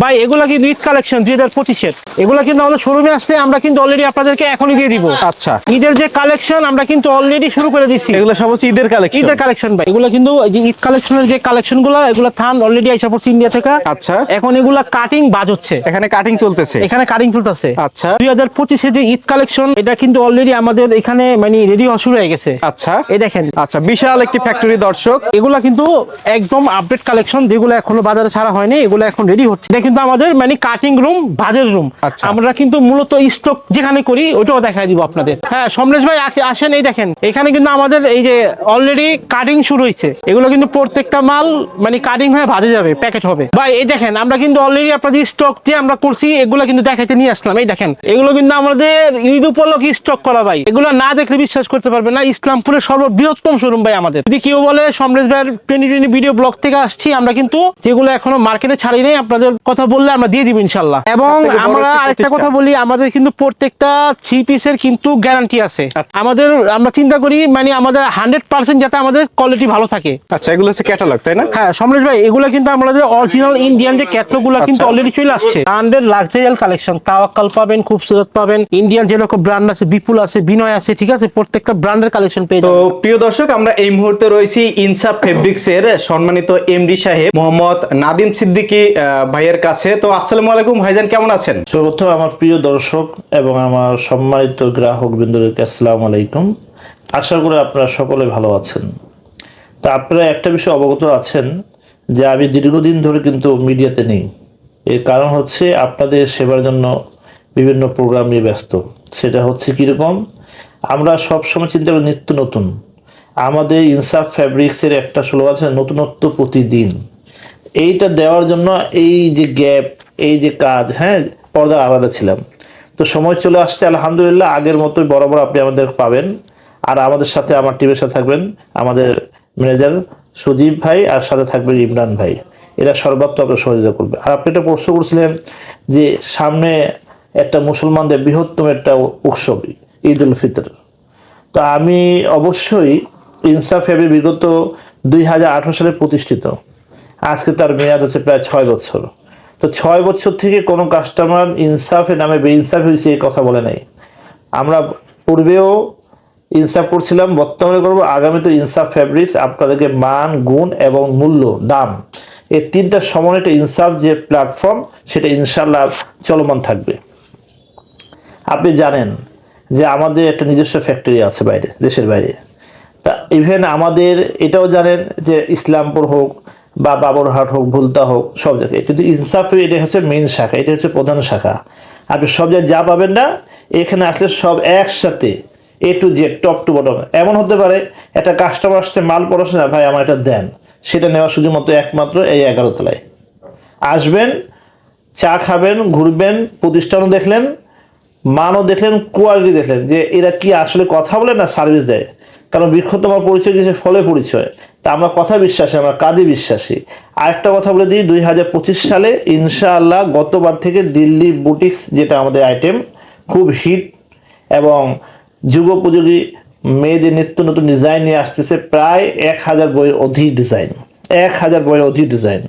ভাই এগুলা কিন্তু ঈদ কালেকশন দুই হাজার পঁচিশের। এগুলা কিন্তু আমাদের শোরুমে আসলে আমরা কিন্তু অলরেডি আপনাদেরকে এখনই দিয়ে দিব। আচ্ছা। ঈদের যে কালেকশন আমরা কিন্তু অলরেডি শুরু করে দিচ্ছি এগুলো সব হচ্ছে ঈদের কালেকশন ঈদের কালেকশন ভাই। এগুলো কিন্তু এই যে ঈদ কালেকশনের যে কালেকশনগুলো এগুলো থান অলরেডি আইসা পড়ছে ইন্ডিয়া থেকে। আচ্ছা। এখন এগুলা কাটিং বাজ হচ্ছে। এখানে কাটিং চলতেছে। এখানে কাটিং চলতেছে। আচ্ছা। দুই হাজার পঁচিশে যে ঈদ কালেকশন এটা কিন্তু অলরেডি আমাদের এখানে মানে রেডি হওয়া শুরু হয়ে গেছে। আচ্ছা। এই দেখেন। আচ্ছা বিশাল একটি ফ্যাক্টরি দর্শক। এগুলা কিন্তু একদম আপডেট কালেকশন যেগুলো এখনও বাজারে ছাড়া হয়নি এগুলো এখন রেডি হচ্ছে। কিন্তু আমাদের মানে কাটিং রুম বাজের রুম আচ্ছা। আমরা কিন্তু মূলত স্টক যেখানে করি ওটাও দেখাই দিব আপনাদের। হ্যাঁ সমরেশ ভাই আসেন এই দেখেন। এখানে কিন্তু আমাদের এই যে অলরেডি কাটিং শুরু হয়েছে। এগুলো কিন্তু প্রত্যেকটা মাল মানে কাটিং হয়ে ভাজে যাবে প্যাকেট হবে। ভাই এই দেখেন আমরা কিন্তু অলরেডি আপনাদের স্টক যে আমরা করছি এগুলো কিন্তু দেখাইতে নিয়ে আসলাম। এই দেখেন এগুলো কিন্তু আমাদের ঈদ উপলক্ষে স্টক করা ভাই। এগুলো না দেখলে বিশ্বাস করতে পারবে না ইসলামপুরের সর্ববৃহত্তম শোরুম ভাই আমাদের। যদি কেউ বলে সমরেশ ভাইয়ের টোয়েন্টি টোয়েন্টি ভিডিও ব্লগ থেকে আসছি আমরা কিন্তু যেগুলো এখনও মার্কেটে ছাড়ি নাই আপনাদের কথা বললে আমরা দিয়ে দিব ইনশাল্লাহ এবং আমরা আরেকটা কথা বলি আমাদের কিন্তু প্রত্যেকটা থ্রি পিসের কিন্তু গ্যারান্টি আছে। আচ্ছা। আমাদের আমরা চিন্তা করি মানে আমাদের হান্ড্রেড পার্সেন্ট যাতে আমাদের কোয়ালিটি ভালো থাকে। আচ্ছা এগুলো হচ্ছে ক্যাটালগ তাই না? হ্যাঁ সমরেশ ভাই এগুলো কিন্তু আমাদের অরিজিনাল ইন্ডিয়ান যে ক্যাটলগগুলো কিন্তু আচ্ছা। অলরেডি চলে আসছে। ব্র্যান্ডের লাক্সারিয়াল কালেকশন তাওয়াক্কাল পাবেন খুবসুরত পাবেন ইন্ডিয়ান যেরকম ব্র্যান্ড আছে বিপুল আছে বিনয় আছে ঠিক আছে? প্রত্যেকটা ব্র্যান্ডের কালেকশন পেয়ে তো প্রিয় দর্শক আমরা এই মুহূর্তে রয়েছি ইনসাফ ফেব্রিক্স এর সম্মানিত এমডি সাহেব মোহাম্মদ নাদিম সিদ্দিকী ভাইয়ের কাছে। তো আসসালামু আলাইকুম, ভাইজান কেমন আছেন? সর্বপ্রথম আমার প্রিয় দর্শক এবং আমার সম্মানিত গ্রাহক বৃন্দদেরকে আসসালামু আলাইকুম। আশা করি আপনারা সকলে ভালো আছেন। তা আপনারা একটা বিষয় অবগত আছেন যে আমি দীর্ঘদিন ধরে কিন্তু মিডিয়াতে নেই। এর কারণ হচ্ছে আপনাদের সেবার জন্য বিভিন্ন প্রোগ্রাম নিয়ে ব্যস্ত। সেটা হচ্ছে কীরকম? আমরা সবসময় চিন্তা করি নিত্য নতুন। আমাদের ইনসাফ ফ্যাব্রিক্সের একটা স্লোগান আছে, নতুনত্ব প্রতিদিন। এইটা দেওয়ার জন্য এই যে গ্যাপ, এই যে কাজ হ্যাঁ পর্দা আলাদা ছিলাম। তো সময় চলে আসছে, আলহামদুলিল্লাহ, আগের মতোই বরাবর আপনি আমাদের পাবেন। আর আমাদের সাথে আমার টিমের সাথে থাকবেন আমাদের ম্যানেজার সুদীপ ভাই, আর সাথে থাকবেন ইমরান ভাই। এরা সর্বাত্মক সহযোগিতা করবে। আর আপনি একটা প্রশ্ন করছিলেন যে সামনে একটা মুসলমানদের বৃহত্তম একটা উৎসব ঈদ উল ফিতর। তো আমি অবশ্যই ইনসাফ বিগত দুই হাজার আঠারো সালে প্রতিষ্ঠিত। আজকে তার মেয়াদ হচ্ছে প্রায় ছয় বছর। তো ছয় বছর থেকে কোনো কাস্টমার ইনসাফের নামে বেইনসাফ হয়েছে এই কথা বলে নাই। আমরা পূর্বেও ইনসাফ করছিলাম, বর্তমানে করব। আগামীতে ইনসাফ ফ্যাব্রিক্স আপনাদেরকে মান, গুণ এবং মূল্য, দাম এই তিনটা সমান একটা ইনসাফ যে প্ল্যাটফর্ম সেটা ইনশাল্লাহ চলমান থাকবে। আপনি জানেন যে আমাদের একটা নিজস্ব ফ্যাক্টরি আছে বাইরে, দেশের বাইরে। তা ইভেন আমাদের, এটাও জানেন যে ইসলামপুর হোক বা বাবরহাট হোক, ভুলতা হোক, সব জায়গায়। কিন্তু ইনসাফের এটা হচ্ছে মেন শাখা, এটা হচ্ছে প্রধান শাখা। আপনি সব জায়গায় যা পাবেন না, এখানে আসলে সব একসাথে A to Z top to bottom এমন হতে পারে, একটা কাস্টমার আসছে, মাল পড়াশোনা ভাই, আমার এটা দেন। সেটা নেওয়ার সুযোগ মতো একমাত্র এই এগারো তলায়। আসবেন, চা খাবেন, ঘুরবেন, প্রতিষ্ঠানও দেখলেন, মানও দেখলেন কোয়ালিটি দেখলেন, যে এরা কি আসলে কথা বলে না সার্ভিস দেয়। কারণ বৃক্ষত্ব আমার পরিচয় কিছু ফলে পরিচয়। তা আমরা কথা বিশ্বাসী, আমরা কাজে বিশ্বাসী। আরেকটা কথা বলে দিই, দুই হাজার পঁচিশ সালে ইনশাআল্লাহ গতবার থেকে দিল্লি বুটিক্স যেটা আমাদের আইটেম, খুব হিট এবং যুগোপযোগী মেয়েদের নিত্য নতুন ডিজাইন নিয়ে আসতেছে প্রায় এক হাজার বইয়ের অধিক ডিজাইন, এক হাজার বইয়ের অধিক ডিজাইন।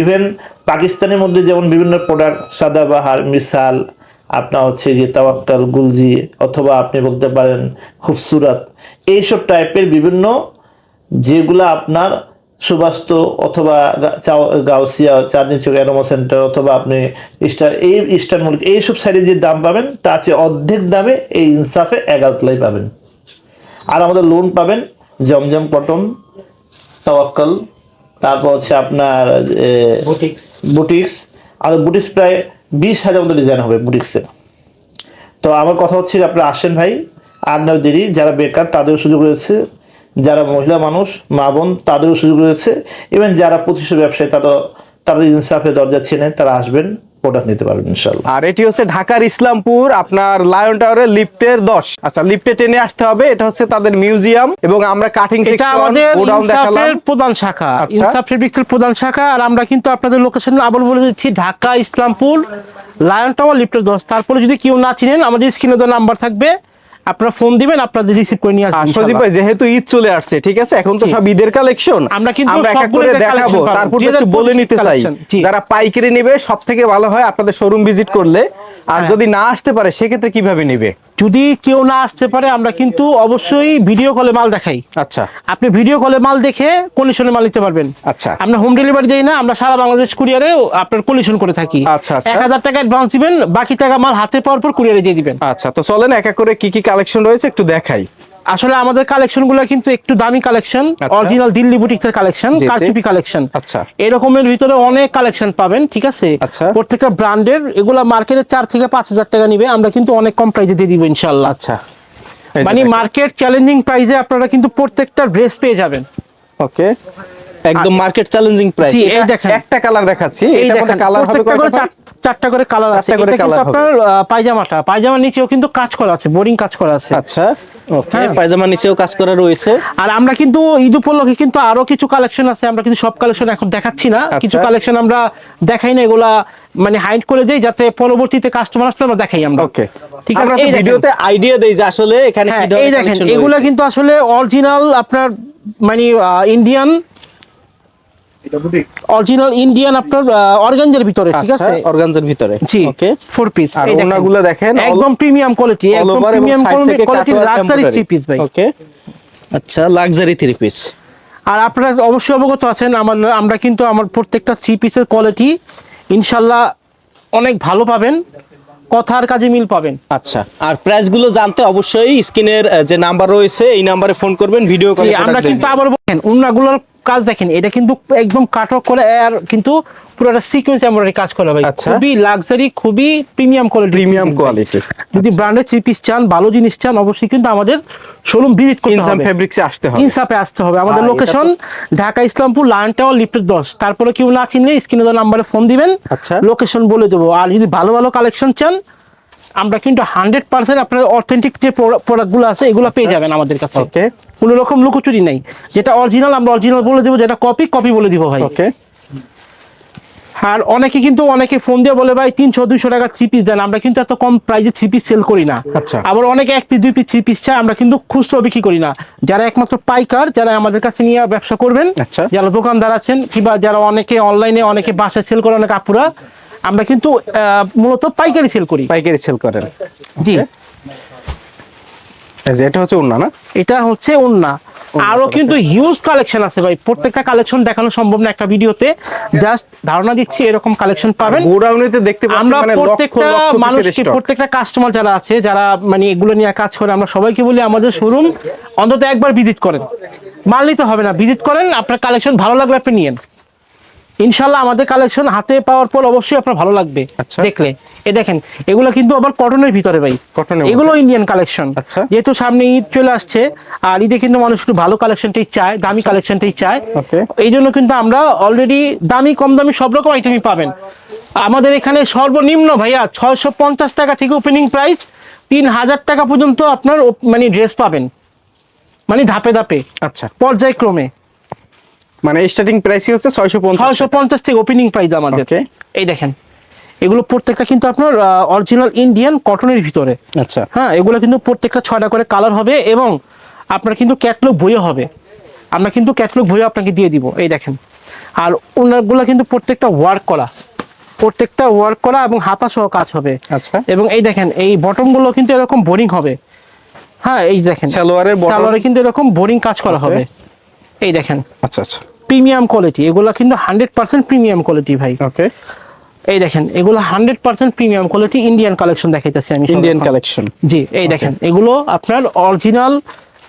ইভেন পাকিস্তানের মধ্যে যেমন বিভিন্ন প্রোডাক্ট সাদাবাহার মিসাল আপনার হচ্ছে গিয়ে তাওয়াক্কাল গুলজি অথবা আপনি বলতে পারেন খুবসুরাত এইসব টাইপের বিভিন্ন যেগুলো আপনার সুবাস্ত অথবা গাউসিয়া চাঁদনি চৌক অ্যারোমা সেন্টার অথবা আপনি স্টার এই ইস্টার্ন মল্লিক এইসব সাইডে যে দাম পাবেন তার চেয়ে অর্ধেক দামে এই ইনসাফে এগারোতলাই পাবেন। আর আমাদের লোন পাবেন জমজম কটন তাওয়াক্কাল তারপর হচ্ছে আপনার বুটিক্স। বুটিক্স। আর বুটিক্স প্রায় বিশ হাজার মতো ডিজাইন হবে বুটিক্সের। তো আমার কথা হচ্ছে আপনারা আসেন ভাই, আর নয় দেরি, যারা বেকার তাদেরও সুযোগ রয়েছে, যারা মহিলা মানুষ, মা বোন তাদেরও সুযোগ রয়েছে ইভেন যারা প্রতিষ্ঠা ব্যবসায়ী তারা তাদের ইনসাফের দরজা চেনে তারা আসবেন। প্রোডাক্ট নিতে পারবেন ইনশাল্লাহ আর এটি হচ্ছে ঢাকার ইসলামপুর আপনার লায়ন টাওয়ারের লিফটের দশ। আচ্ছা লিফটে টেনে আসতে হবে এটা হচ্ছে তাদের মিউজিয়াম এবং আমরা কাটিং এটা আমাদের ইনসাফের প্রধান শাখা। আচ্ছা। ইনসাফ ফেব্রিক্সের প্রধান শাখা আর আমরা কিন্তু আপনাদের লোকেশন আবার বলে দিচ্ছি ঢাকা ইসলামপুর লায়ন টাওয়ার লিফটের দশ। তারপরে যদি কেউ না চিনেন আমাদের স্ক্রিনে দেওয়া নাম্বার থাকবে। আপনারা ফোন দিবেন আপনাদের রিসিভ করে নিয়ে আসবেন সজীব। ভাই যেহেতু ঈদ চলে আসছে ঠিক আছে? এখন তো সব ঈদের কালেকশন আমরা কিন্তু আমরা এক করে দেখাবো তারপর বলে নিতে চাই। যারা পাইকারি নেবে সব থেকে ভালো হয় আপনাদের শোরুম ভিজিট করলে। আর হ্যাঁ। যদি না আসতে পারে সেক্ষেত্রে কীভাবে নেবে? যদি কেউ না আসতে পারে আমরা কিন্তু অবশ্যই ভিডিও কলে মাল দেখাই। আচ্ছা। আপনি ভিডিও কলে মাল দেখে কন্ডিশনে মাল নিতে পারবেন। আচ্ছা। আমরা হোম ডেলিভারি দিই না আমরা সারা বাংলাদেশ কুরিয়ারে আপনার কন্ডিশন করে থাকি। আচ্ছা, আচ্ছা। এক হাজার টাকা অ্যাডভান্স দিবেন বাকি টাকা মাল হাতে পাওয়ার পর কুরিয়ারে দিয়ে দিবেন। আচ্ছা তো চলেন এক এক করে কি কি কালেকশন রয়েছে একটু দেখাই। আসলে আমাদের কালেকশনগুলো কিন্তু একটু দামি কালেকশন আচ্ছা। অরিজিনাল দিল্লি বুটিক্সের কালেকশন। কারচুপি কালেকশন আচ্ছা। এরকমের ভিতরে অনেক কালেকশন পাবেন ঠিক আছে আচ্ছা। প্রত্যেকটা ব্র্যান্ডের এগুলা মার্কেটে চার থেকে পাঁচ হাজার টাকা নিবে আমরা কিন্তু অনেক কম প্রাইসে দিয়ে দিব ইনশাল্লাহ আচ্ছা মানে মার্কেট চ্যালেঞ্জিং প্রাইজে আপনারা কিন্তু প্রত্যেকটা ড্রেস পেয়ে যাবেন ওকে একদম মার্কেট চ্যালেঞ্জিং প্রাইস জি, এই দেখেন। একটা কালার দেখাচ্ছি। এটার মধ্যে কালার হবে কয়টা? চারটা করে কালার আছে। এটা কিন্তু আপনার পায়জামাটা। পায়জামার নিচেও কিন্তু কাজ করা আছে বোরিং কাজ করা আছে। আচ্ছা। ওকে হ্যাঁ। পায়জামা নিচেও কাজ করা রয়েছে। আর আমরা কিন্তু ঈদ উপলক্ষে কিন্তু আরও কিছু কালেকশন আছে। আমরা কিন্তু সব কালেকশন এখন দেখাচ্ছি না। আচ্ছা। কিছু কালেকশন আমরা দেখাই না। এগুলা মানে হাইড করে দেই যাতে পরবর্তীতে কাস্টমার আসলে আমরা দেখাই আমরা। ওকে ঠিক আছে? এই ভিডিওতে আইডিয়া দেই যে আসলে এখানে কি হ্যাঁ, ধরনের এই দেখেন এগুলা কিন্তু আসলে অরিজিনাল আপনার মানে ইন্ডিয়ান অরিজিনাল ইন্ডিয়ান আপনার অর্গানজার ভিতরে ঠিক আচ্ছা, আছে? অর্গানজার ভিতরে। জি ওকে ফোর পিস আর ওনাগুলো দেখেন, একদম প্রিমিয়াম কোয়ালিটি একদম premium quality luxury three piece ভাই। ওকে আচ্ছা লাক্সারি থ্রি পিস আর আপনারা অবশ্যই অবগত আছেন আমার আমরা কিন্তু আমার প্রত্যেকটা থ্রি পিসের কোয়ালিটি ইনশাল্লাহ অনেক ভালো পাবেন কথার কাজে মিল পাবেন। আচ্ছা আর প্রাইসগুলো জানতে অবশ্যই স্ক্রিনের যে নাম্বার রয়েছে এই নাম্বারে ফোন করবেন ভিডিও কলে আমরা কিন্তু আবার বলেন উন্নাগুলোর কাজ দেখেন এটা কিন্তু একদম কাটক করে আর কিন্তু পুরোটা সিকোয়েন্স এমব্রয়ডারি কাজ করা ভাই। আচ্ছা। খুবই লাক্সারি খুবই প্রিমিয়াম কোয়ালিটি প্রিমিয়াম কোয়ালিটি যদি ব্র্যান্ডের থ্রি পিস চান ভালো জিনিস চান অবশ্যই কিন্তু আমাদের শোরুম ভিজিট করতে ইনসাম ফেব্রিক্সে আসতে হবে। ইনসাপে আসতে হবে। আমাদের location Dhaka Islampur lion tower লিফটের দশ। তারপরে কেউ না চিনলে স্ক্রিনে দেওয়া নাম্বারে ফোন দিবেন। আচ্ছা। লোকেশন বলে দেবো। আর যদি ভালো ভালো কালেকশন চান আমরা কিন্তু হান্ড্রেড পার্সেন্ট আপনার অথেন্টিক যে প্রোডাক্টগুলো আছে এগুলো পেয়ে যাবেন আমাদের কাছে। Okay. কোনো রকম লুকোচুরি নেই। যেটা অরিজিনাল আমরা অরিজিনাল বলে দেবো যেটা কপি কপি বলে দিব ভাই। ওকে আর অনেকে কিন্তু অনেকে ফোন দিয়ে বলে ভাই তিনশো দুইশো টাকা থ্রি পিস দেন। আমরা কিন্তু এত কম প্রাইসে থ্রি পিস সেল করি না। আচ্ছা। আবার অনেকে এক পিস দুই পিস থ্রি পিস চায় আমরা কিন্তু খুচরো বিক্রি করি না। যারা একমাত্র পাইকার যারা আমাদের কাছে নিয়ে ব্যবসা করবেন আচ্ছা। যারা দোকানদার আছেন কিংবা যারা অনেকে অনলাইনে অনেকে বাসায় সেল করে অনেক আপুরা আমরা কিন্তু মূলত পাইকারি সেল করি। পাইকারি সেল করেন। জি। এটা হচ্ছে ওন্না না? এটা হচ্ছে ওন্না আরও কিন্তু হিউজ কালেকশন আছে ভাই। প্রত্যেকটা কালেকশন দেখানো সম্ভব না একটা ভিডিওতে। জাস্ট ধারণা দিচ্ছি এরকম কালেকশন পাবেন। গোডাউনেতে দেখতে আমরা মানে প্রত্যেকটা মানুষকে প্রত্যেকটা কাস্টমার যারা আছে যারা মানে এগুলো নিয়ে কাজ করে আমরা সবাইকে বলি আমাদের শোরুম অন্তত একবার ভিজিট করেন। মাল নিতে হবে না ভিজিট করেন আপনার কালেকশন ভালো লাগলে আপনি নিয়েন। ইনশাল্লাহ আমাদের কালেকশন হাতে পাওয়ার পর অবশ্যই আপনার ভালো লাগবে আচ্ছা। দেখলে। এ দেখেন এগুলো কিন্তু আবার কটনের ভিতরে ভাই। কটনের এগুলো ইন্ডিয়ান কালেকশন আচ্ছা। যেহেতু সামনে ঈদ চলে আসছে আর ঈদে কিন্তু মানুষ একটু ভালো কালেকশনটাই চায় দামি কালেকশনটাই চায়। এই জন্য কিন্তু আমরা অলরেডি দামি কম দামি সব রকম আইটেমই পাবেন। আমাদের এখানে সর্বনিম্ন ভাইয়া ছয়শো পঞ্চাশ টাকা থেকে ওপেনিং প্রাইস তিন হাজার টাকা পর্যন্ত আপনার মানে ড্রেস পাবেন। মানে ধাপে ধাপে। আচ্ছা। পর্যায়ক্রমে। মানে স্টার্টিং প্রাইসই হচ্ছে ছয়শো পঞ্চাশ ছয়শো পঞ্চাশ থেকে ওপেনিং প্রাইস আমাদের. এই দেখেন এগুলো প্রত্যেকটা কিন্তু আপনার অরিজিনাল ইন্ডিয়ান কটনের ভিতরে। আচ্ছা। হ্যাঁ এগুলো কিন্তু প্রত্যেকটা ছয়টা করে কালার হবে এবং আপনার কিন্তু ক্যাটলগ বইও হবে। আমরা কিন্তু ক্যাটলগ বইও আপনাকে দিয়ে দিব এই দেখেন। আর ওনারগুলো কিন্তু প্রত্যেকটা ওয়ার্ক করা। প্রত্যেকটা ওয়ার্ক করা এবং হাতা সহ কাজ হবে। আচ্ছা। এবং এই দেখেন এই বটমগুলো কিন্তু এরকম বোরিং হবে। হ্যাঁ এই দেখেন। সালোয়ারের সালোয়ারে কিন্তু এরকম বোরিং কাজ করা হবে। এই দেখেন। আচ্ছা আচ্ছা। প্রিমিয়াম কোয়ালিটি এগুলো কিন্তু হান্ড্রেড পার্সেন্ট প্রিমিয়াম কোয়ালিটি ভাই। ওকে এই দেখেন এগুলো hundred percent premium quality Indian collection দেখাইতেছি আমি ইন্ডিয়ান কালেকশন জি এই দেখেন এগুলো আপনার অরিজিনাল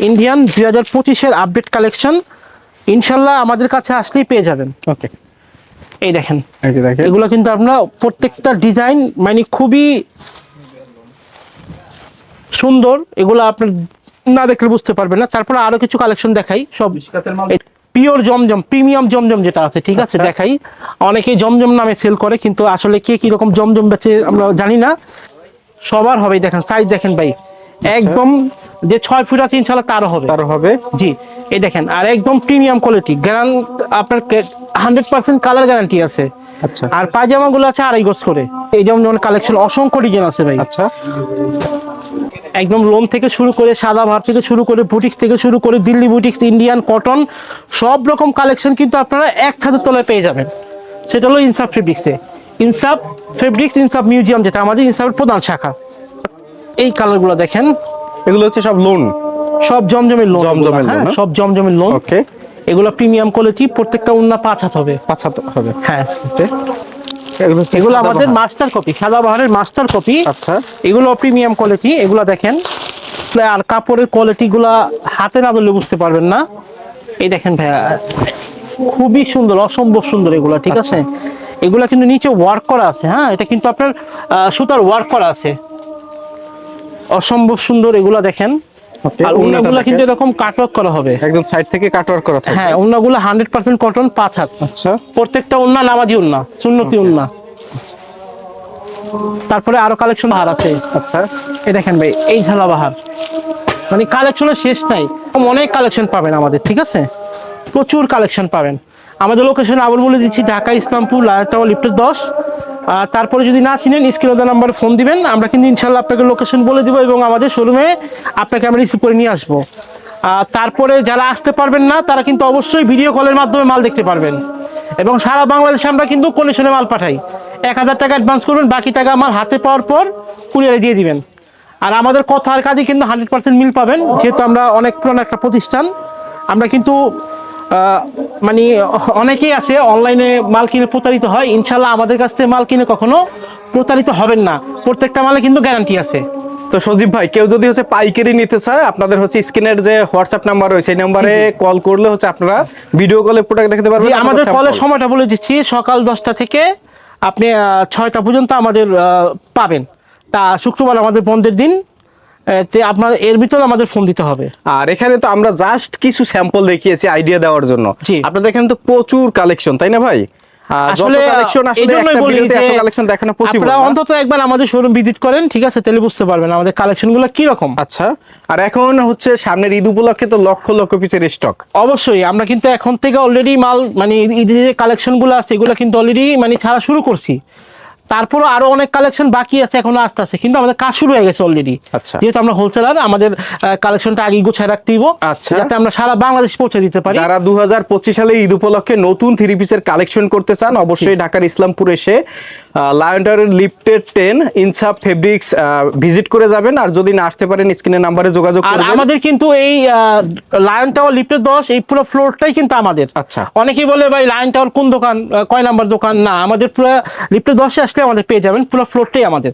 ইন্ডিয়ান দুই হাজার পঁচিশের আপডেট কালেকশন ইনশাল্লাহ আমাদের কাছে আসলেই পেয়ে যাবেন। ওকে এই দেখেন এই যে দেখেন। এগুলো কিন্তু আপনার প্রত্যেকটা ডিজাইন মানে খুবই সুন্দর এগুলো আপনার না দেখলে বুঝতে পারবেন না। তারপরে আরও কিছু কালেকশন দেখাই সব পিওর জমজম প্রিমিয়াম জমজম যেটা আছে ঠিক আছে আচ্ছা। দেখাই। অনেকে জমজম নামে সেল করে কিন্তু আসলে কে কীরকম জমজম বেচে আমরা জানি না। সবার হবে দেখেন সাইজ দেখেন ভাই। একদম যে ছয় ফুট আছে ইনশাল্লাহ তারও হবে। তার হবে। জি এই দেখেন আর একদম প্রিমিয়াম কোয়ালিটি গ্যারান আপনার হান্ড্রেড পার্সেন্ট কালার গ্যারান্টি আছে। আচ্ছা। আর পায়জামাগুলো আছে আড়াই গজ করে। এই যেমন কালেকশন অসংখ্য ডিজাইন আছে ভাই। আচ্ছা। একদম লোন থেকে শুরু করে সাদা ভার থেকে শুরু করে বুটিক্স থেকে শুরু করে দিল্লি বুটিক্স ইন্ডিয়ান কটন সব রকম কালেকশন কিন্তু আপনারা এক ছাদের তলায় পেয়ে যাবেন। সেটা হলো ইনসাফ ফেব্রিক্সে ইনসাফ ফেব্রিক্স ইনসাফ মিউজিয়াম যেটা আমাদের ইনসাফের প্রধান শাখা। এই কালারগুলো দেখেন। এগুলো হচ্ছে সব লোন সব জমজমের লোন জমজমের লোন না? সব জমজমের লোন ওকে এগুলো প্রিমিয়াম কোয়ালিটি প্রত্যেকটা উন্না পাঁচ হাত হবে। পাঁচ হাত হবে। হ্যাঁ। ওকে এগুলো এগুলো আমাদের মাস্টার কপি সাদাবাহারের মাস্টার কপি আচ্ছা। এগুলো প্রিমিয়াম কোয়ালিটি এগুলো দেখেন। আর কাপড়ের কোয়ালিটি গুলা হাতে না ধরলে বুঝতে পারবেন না। এই দেখেন ভাইয়া খুবই সুন্দর অসম্ভব সুন্দর এগুলো ঠিক আছে? এগুলা কিন্তু নিচে ওয়ার্ক করা আছে হ্যাঁ? এটা কিন্তু আপনার সুতার ওয়ার্ক করা আছে। অসম্ভব সুন্দর এগুলা দেখেন। আর কিন্তু। এরকম কাটওয়ার্ক করা হবে। একদম সাইড থেকে কাটওয়ার্ক করা হ্যাঁ কটন পাঁচ হাত। আচ্ছা। প্রত্যেকটা নামাজি সুন্নতি উন্না তারপরে আরও কালেকশন বাহার আছে। আচ্ছা। এই দেখেন ভাই এই ঝালা বাহার। মানে কালেকশনের শেষ নাই অনেক কালেকশন পাবেন আমাদের ঠিক আছে? প্রচুর কালেকশন পাবেন। আমাদের লোকেশন আবার বলে দিচ্ছি ঢাকা ইসলামপুর টাওয়ার লিফটের দশ। তারপরে যদি না চিনেন, স্ক্রিনে নাম্বারে ফোন দিবেন। আমরা কিন্তু ইনশাল্লাহ আপনাকে লোকেশন বলে দিব এবং আমাদের শোরুমে আপনাকে আমরা রিসিভ করে নিয়ে আসব। আর তারপরে যারা আসতে পারবেন না, তারা কিন্তু অবশ্যই ভিডিও কলের মাধ্যমে মাল দেখতে পারবেন। এবং সারা বাংলাদেশে আমরা কিন্তু কন্ডিশনে মাল পাঠাই। এক হাজার টাকা অ্যাডভান্স করবেন, বাকি টাকা মাল হাতে পাওয়ার পর কুরিয়ারে দিয়ে দিবেন। আর আমাদের কথার কাজে কিন্তু হান্ড্রেড পার্সেন্ট মিল পাবেন, যেহেতু আমরা অনেক পুরনো একটা প্রতিষ্ঠান। আমরা কিন্তু মানে অনেকেই আছে অনলাইনে মাল কিনে প্রতারিত হয়। ইনশাল্লাহ আমাদের কাছ থেকে মাল কিনে কখনো প্রতারিত হবেন না। প্রত্যেকটা মালে কিন্তু গ্যারান্টি আছে। তো সজীব ভাই কেউ যদি হচ্ছে পাইকারি নিতে চায় আপনাদের হচ্ছে স্ক্রিনের যে হোয়াটসঅ্যাপ নাম্বার রয়েছে এই নাম্বারে কল করলে হচ্ছে আপনারা ভিডিও কলে প্রোডাক্ট দেখতে পারবেন আমাদের কলের সময়টা বলে দিচ্ছি। সকাল দশটা থেকে আপনি ছয়টা পর্যন্ত আমাদের পাবেন। তা শুক্রবার আমাদের বন্ধের দিন। আপনার এর ভিতরে আমাদের ফোন দিতে হবে। আর এখানে তো আমরা জাস্ট কিছু স্যাম্পল দেখিয়েছি আইডিয়া দেওয়ার জন্য। আপনাদের এখানে তো প্রচুর কালেকশন তাই না ভাই? আসলে কালেকশন এই আসলে জন্যই একটা বলি যে কালেকশন দেখানো পসিবল আপনারা অন্তত একবার আমাদের শোরুম ভিজিট করেন ঠিক আছে? তাহলে বুঝতে পারবেন আমাদের কালেকশনগুলো কি রকম আচ্ছা আর এখন হচ্ছে সামনের ঈদ উপলক্ষে তো লক্ষ লক্ষ পিসের স্টক অবশ্যই আমরা কিন্তু এখন থেকে অলরেডি মাল মানে ঈদের যে কালেকশনগুলো আছে এগুলো কিন্তু অলরেডি মানে ছাড়া শুরু করছি। তারপরও আরও অনেক কালেকশন বাকি আছে এখনও আস্তে আস্তে। কিন্তু আমাদের কাজ শুরু হয়ে গেছে অলরেডি আচ্ছা। যেহেতু আমরা হোলসেলার আমাদের কালেকশনটা আগে গুছায় রাখতে দিব আচ্ছা। যাতে আমরা সারা বাংলাদেশ পৌঁছে দিতে পারি। যারা দু হাজার পঁচিশ সালে ঈদ উপলক্ষে নতুন থ্রি পিসের কালেকশন করতে চান অবশ্যই ঢাকার ইসলামপুর এসে লায়ন্টারের লিফটেড টেন ইনসাপ ফেব্রিক্স ভিজিট করে যাবেন। আর যদি না আসতে পারেন স্ক্রিনের নাম্বারে যোগাযোগ আর আমাদের কিন্তু এই লায়ন টাওয়ার লিফটের দশ এই পুরো ফ্লোরটাই কিন্তু আমাদের। আচ্ছা। অনেকেই বলে ভাই লায়ন টাওয়ার কোন দোকান? কয় নাম্বার দোকান? না আমাদের পুরো লিফটের দশে আসলে আমাদের পেয়ে যাবেন। পুরো ফ্লোরটাই আমাদের।